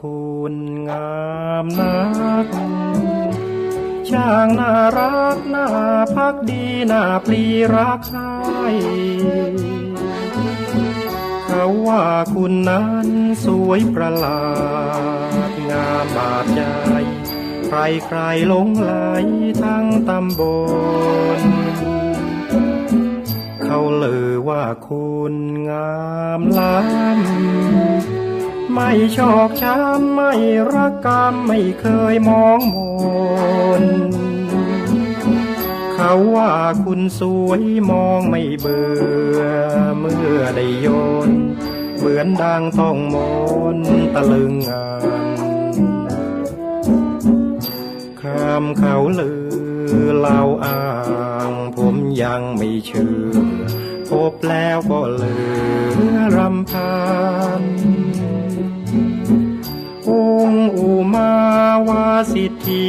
คุณงามนัก ช่างน่ารักน่าพักดีน่าปลีรักใครเขาว่าคุณนั้นสวยประหลาด งามบาดใจ ใครใครหลงไหลทั้งตำบล เขาเลือว่าคุณงามล้ำ ไม่ชอกช้ำไม่รักกรรมไม่เคยมองมนเขาว่าคุณสวยมองไม่เบื่อเมื่อได้โยน เหมือนดังต้องมนตะลึงงานคำเขาลือเล่าอ้างผมยังไม่เชื่อพบแล้วก็เหลือรำพัน สิทธิ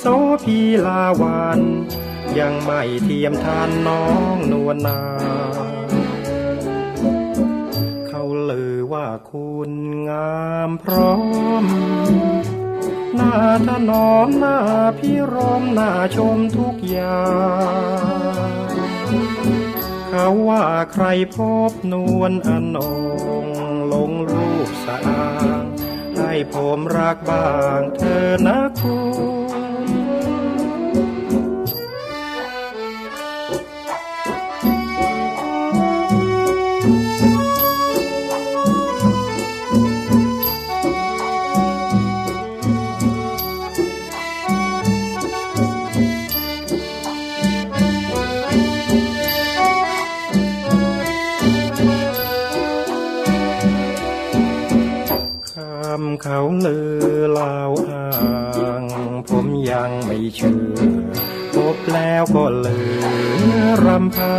โสพีลาวัน ยังไม่เทียมทานน้องนวลนา เขาลือว่าคุณงามพร้อม หน้าถนอมหน้าพิรมหน้าชมทุกอย่างเขาว่าใครพบนวลอนงลงรูปสะอาง ให้ผมรักบ้างเธอนะคุณำเขาลือล่าอ้าง ผมยังไม่เชื่อ พบแล้วก็เลือรำพั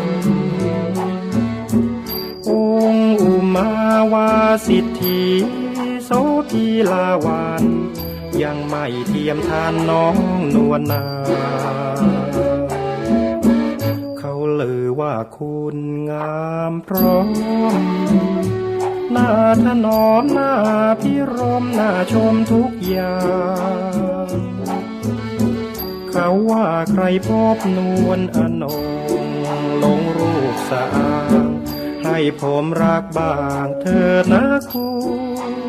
นองอุมาวาสิทธิโสพีลาวัน ยังไม่เทียมทานน้องนวลนาเขาลือว่าคุณงามพร้อม ถนอมหน้าพิรมหน้าชมทุกอย่าง เขาว่าใครพบนวลอนงลงรูปสะอาง ให้ผมรักบ้างเธอนะคุณ